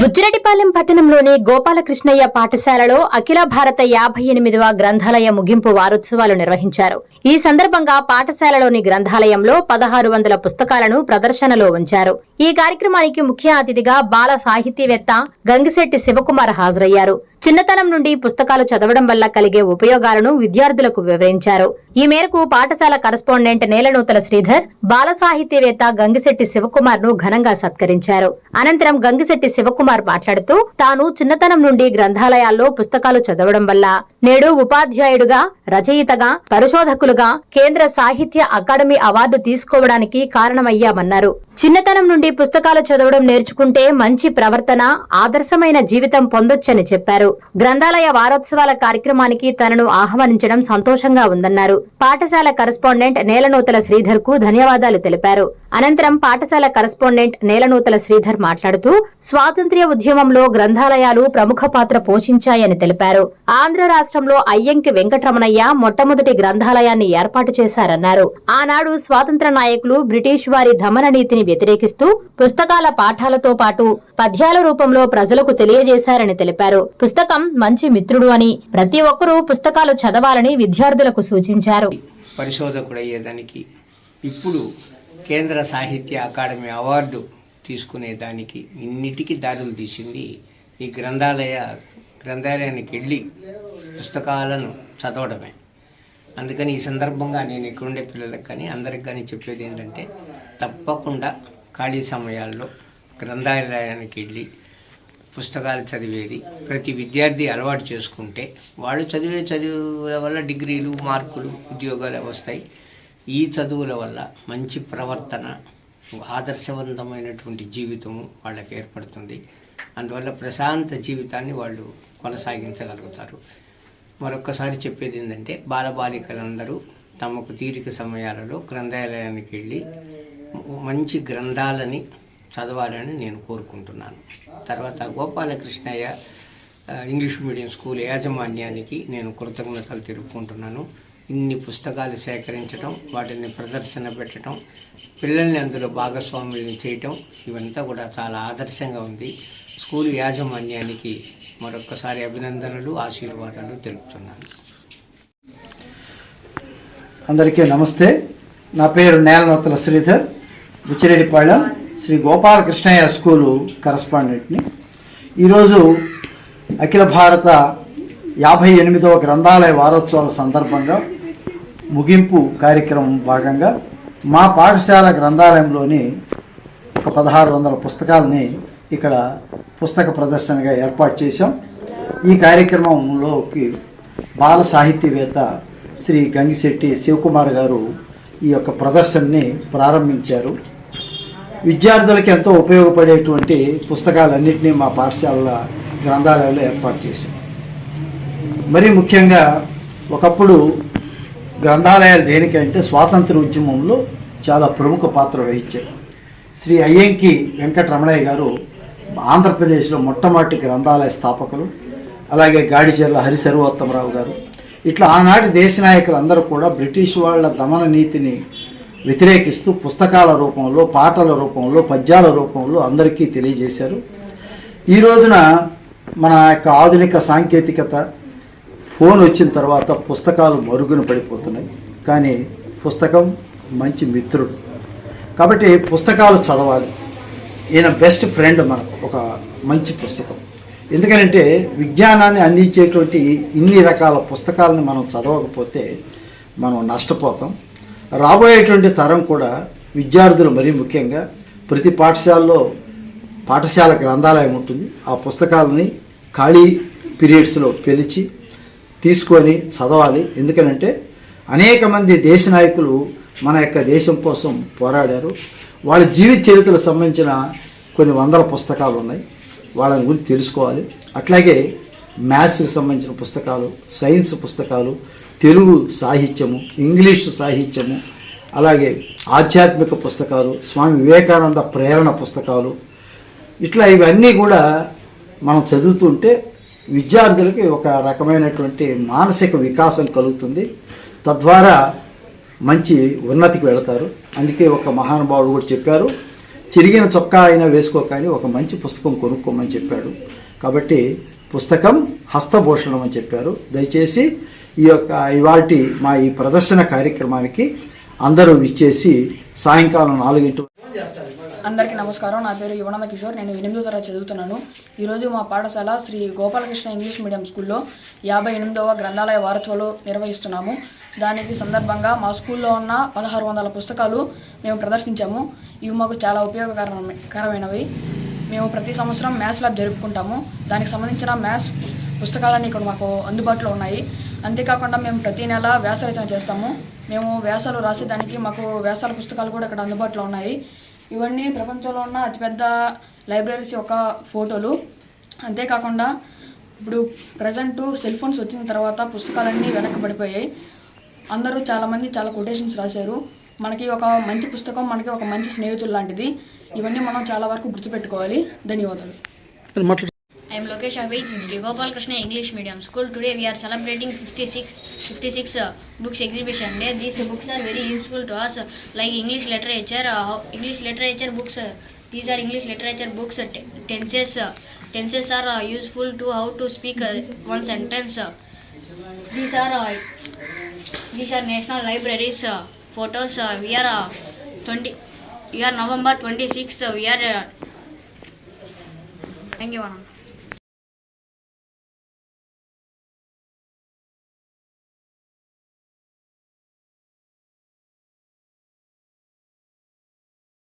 బుజ్జిరెడ్డిపాలెం పట్టణంలోని గోపాలకృష్ణయ్య పాఠశాలలో అఖిల భారత యాభై ఎనిమిదవ గ్రంథాలయ ముగింపు వారోత్సవాలు నిర్వహించారు. ఈ సందర్భంగా పాఠశాలలోని గ్రంథాలయంలో పదహారు వందల పుస్తకాలను ప్రదర్శనలో ఉంచారు. ఈ కార్యక్రమానికి ముఖ్య అతిథిగా బాల సాహితీవేత్త గంగిశెట్టి శివకుమార్ హాజరయ్యారు. చిన్నతనం నుండి పుస్తకాలు చదవడం వల్ల కలిగే ఉపయోగాలను విద్యార్థులకు వివరించారు. ఈ మేరకు పాఠశాల కరస్పాండెంట్ నేలనూతల శ్రీధర్ బాల సాహిత్యవేత్త గంగిశెట్టి శివకుమార్ను ఘనంగా సత్కరించారు. అనంతరం గంగిశెట్టి శివకుమార్ మాట్లాడుతూ తాను చిన్నతనం నుండి గ్రంథాలయాల్లో పుస్తకాలు చదవడం వల్ల నేడు ఉపాధ్యాయుడుగా రచయితగా పరిశోధకులుగా కేంద్ర సాహిత్య అకాడమీ అవార్డు తీసుకోవడానికి కారణమయ్యామన్నారు. చిన్నతనం నుండి పుస్తకాలు చదవడం నేర్చుకుంటే మంచి ప్రవర్తన ఆదర్శమైన జీవితం పొందొచ్చని చెప్పారు. గ్రంథాలయ వారోత్సవాల కార్యక్రమానికి తనను ఆహ్వానించడం సంతోషంగా ఉందన్నారు. పాఠశాల కరస్పాండెంట్ నేలనూతల శ్రీధర్కు ధన్యవాదాలు తెలిపారు. అనంతరం పాఠశాల కరస్పాండెంట్ నేలనూతల శ్రీధర్ మాట్లాడుతూ స్వాతంత్ర్య ఉద్యమంలో గ్రంథాలయాలు ప్రముఖ పాత్ర పోషించాయని తెలిపారు. ఆంధ్ర రాష్ట్రంలో అయ్యంకి వెంకటరమణయ్య మొట్టమొదటి గ్రంథాలయాన్ని ఏర్పాటు చేశారన్నారు. ఆనాడు స్వాతంత్ర నాయకులు బ్రిటిష్ వారి దమన నీతిని వ్యతిరేకిస్తూ పుస్తకాల పాఠాలతో పాటు పద్యాల రూపంలో ప్రజలకు తెలియజేశారని తెలిపారు. పుస్తకం మంచి మిత్రుడు అని ప్రతి ఒక్కరూ పుస్తకాలు చదవాలని విద్యార్థులకు సూచించారు. పరిశోధకుడు అయ్యేదానికి ఇప్పుడు కేంద్ర సాహిత్య అకాడమీ అవార్డు తీసుకునేదానికి ఇన్నిటికీ దారులు తీసింది ఈ గ్రంథాలయ గ్రంథాలయానికి వెళ్ళి పుస్తకాలను చదవడమే. అందుకని ఈ సందర్భంగా నేను ఇక్కడుండే పిల్లలకు కానీ అందరికి కానీ చెప్పేది ఏంటంటే తప్పకుండా ఖాళీ సమయాల్లో గ్రంథాలయానికి వెళ్ళి పుస్తకాలు చదివేది ప్రతి విద్యార్థి అలవాటు చేసుకుంటే వాళ్ళు చదివే చదువుల వల్ల డిగ్రీలు మార్కులు ఉద్యోగాలు వస్తాయి. ఈ చదువుల వల్ల మంచి ప్రవర్తన ఆదర్శవంతమైనటువంటి జీవితము వాళ్ళకి ఏర్పడుతుంది. అందువల్ల ప్రశాంత జీవితాన్ని వాళ్ళు కొనసాగించగలుగుతారు. మరొకసారి చెప్పేది ఏంటంటే బాలబాలికలందరూ తమకు తీరిక సమయాలలో గ్రంథాలయానికి వెళ్ళి మంచి గ్రంథాలని చదవాలని నేను కోరుకుంటున్నాను. తర్వాత గోపాలకృష్ణయ్య ఇంగ్లీష్ మీడియం స్కూల్ యాజమాన్యానికి నేను కృతజ్ఞతలు తెలుపుకుంటున్నాను. ఇన్ని పుస్తకాలు సేకరించడం వాటిని ప్రదర్శన పెట్టడం పిల్లల్ని అందులో భాగస్వాముల్ని చేయటం ఇవంతా కూడా చాలా ఆదర్శంగా ఉంది. స్కూల్ యాజమాన్యానికి మరొక్కసారి అభినందనలు ఆశీర్వాదాలు తెలుపుతున్నాను. అందరికీ నమస్తే. నా పేరు నేలనొత్తల శ్రీధర్. బుచ్చిరెడ్డిపాళెం శ్రీ గోపాలకృష్ణయ్య స్కూలు కరస్పాండెంట్ని. ఈరోజు అఖిల భారత యాభై ఎనిమిదవ గ్రంథాలయ వారోత్సవాల సందర్భంగా ముగింపు కార్యక్రమం భాగంగా మా పాఠశాల గ్రంథాలయంలోని ఒక పదహారు వందల పుస్తకాలని ఇక్కడ పుస్తక ప్రదర్శనగా ఏర్పాటు చేశాం. ఈ కార్యక్రమంలోకి బాల సాహిత్యవేత్త శ్రీ గంగిశెట్టి శివకుమార్ గారు ఈ యొక్క ప్రదర్శనని ప్రారంభించారు. విద్యార్థులకు ఎంతో ఉపయోగపడేటువంటి పుస్తకాలన్నింటినీ మా పాఠశాలల గ్రంథాలయంలో ఏర్పాటు చేశాం. మరీ ముఖ్యంగా ఒకప్పుడు గ్రంథాలయాలు దేనికంటే స్వాతంత్ర ఉద్యమంలో చాలా ప్రముఖ పాత్ర వహించారు శ్రీ అయ్యంకి వెంకటరమణయ్య గారు ఆంధ్రప్రదేశ్లో మొట్టమొదటి గ్రంథాలయ స్థాపకులు అలాగే గాడిచెర్ల హరిసర్వోత్తమరావు గారు. ఇట్లా ఆనాటి దేశ నాయకులందరూ కూడా బ్రిటిష్ వాళ్ళ దమన నీతిని వ్యతిరేకిస్తూ పుస్తకాల రూపంలో పాటల రూపంలో పద్యాల రూపంలో అందరికీ తెలియజేశారు. ఈ రోజున మన యొక్క ఆధునిక సాంకేతికత ఫోన్ వచ్చిన తర్వాత పుస్తకాలు మరుగున పడిపోతున్నాయి. కానీ పుస్తకం మంచి మిత్రుడు. కాబట్టి పుస్తకాలు చదవాలి. ఈయన బెస్ట్ ఫ్రెండ్ మనకు ఒక మంచి పుస్తకం. ఎందుకంటే విజ్ఞానాన్ని అందించేటువంటి ఇన్ని రకాల పుస్తకాలను మనం చదవకపోతే మనం నష్టపోతాం. రాబోయేటువంటి తరం కూడా విద్యార్థులు మరీ ముఖ్యంగా ప్రతి పాఠశాలలో పాఠశాల గ్రంథాలయం ఉంటుంది. ఆ పుస్తకాలని ఖాళీ పీరియడ్స్లో పిలిచి తీసుకొని చదవాలి. ఎందుకనంటే అనేక మంది దేశ నాయకులు మన యొక్క దేశం కోసం పోరాడారు. వాళ్ళ జీవిత చరిత్రకు సంబంధించిన కొన్ని వందల పుస్తకాలు ఉన్నాయి. వాళ్ళని గురించి తెలుసుకోవాలి. అట్లాగే మ్యాథ్స్కి సంబంధించిన పుస్తకాలు సైన్స్ పుస్తకాలు తెలుగు సాహిత్యము ఇంగ్లీషు సాహిత్యము అలాగే ఆధ్యాత్మిక పుస్తకాలు స్వామి వివేకానంద ప్రేరణ పుస్తకాలు ఇట్లా ఇవన్నీ కూడా మనం చదువుతుంటే విద్యార్థులకి ఒక రకమైనటువంటి మానసిక వికాసం కలుగుతుంది. తద్వారా మంచి ఉన్నతికి వెళతారు. అందుకే ఒక మహానుభావుడు కూడా చెప్పారు చిరిగిన చొక్కా అయినా వేసుకో కానీ ఒక మంచి పుస్తకం కొనుక్కోమని చెప్పాడు. కాబట్టి పుస్తకం హస్తభూషణం అని చెప్పారు. దయచేసి ఈ యొక్క ఇవాటి మా ఈ ప్రదర్శన కార్యక్రమానికి అందరూ విచ్చేసి సాయంకాలం నాలుగింటి నమస్కారం. నా పేరు యువనంద కిషోర్. నేను ఎనిమిదో తరగతి చదువుతున్నాను. ఈరోజు మా పాఠశాల శ్రీ గోపాలకృష్ణ ఇంగ్లీష్ మీడియం స్కూల్లో యాభై ఎనిమిదవ గ్రంథాలయ వారోత్సవాలు నిర్వహిస్తున్నాము. దానికి సందర్భంగా మా స్కూల్లో ఉన్న పదహారు వందల పుస్తకాలు మేము ప్రదర్శించాము. ఇవి మాకు చాలా ఉపయోగకరమైనవి మేము ప్రతి సంవత్సరం మ్యాథ్స్ ల్యాబ్ జరుపుకుంటాము. దానికి సంబంధించిన మ్యాథ్స్ పుస్తకాలన్నీ ఇక్కడ మాకు అందుబాటులో ఉన్నాయి. అంతేకాకుండా మేము ప్రతి నెల వ్యాస రచన చేస్తాము. మేము వ్యాసాలు రాసేదానికి మాకు వ్యాసాల పుస్తకాలు కూడా ఇక్కడ అందుబాటులో ఉన్నాయి. ఇవన్నీ ప్రపంచంలో ఉన్న అతిపెద్ద లైబ్రరీస్ యొక్క ఫోటోలు. అంతేకాకుండా ఇప్పుడు ప్రజెంట్ సెల్ ఫోన్స్ వచ్చిన తర్వాత పుస్తకాలన్నీ వెనకబడిపోయాయి అందరూ చాలామంది చాలా కొటేషన్స్ రాశారు. మనకి ఒక మంచి పుస్తకం మనకి ఒక మంచి స్నేహితులు లాంటిది. ఇవన్నీ మనం చాలా వరకు గుర్తుపెట్టుకోవాలి. ధన్యవాదాలు. Am Lokesh Abhij in Sri Gopal Krishna English Medium School. Today we are celebrating 56, 56 uh, books exhibition day. These books are very useful to us, uh, like English literature, uh, English literature books. Uh, these are English literature books. Uh, tenses, uh, tenses are uh, useful to how to speak uh, one sentence. Uh, these are uh, these are national libraries uh, photos. Uh, we are uh, 20. We are November 26th. Uh, we are. Uh, thank you, Anand.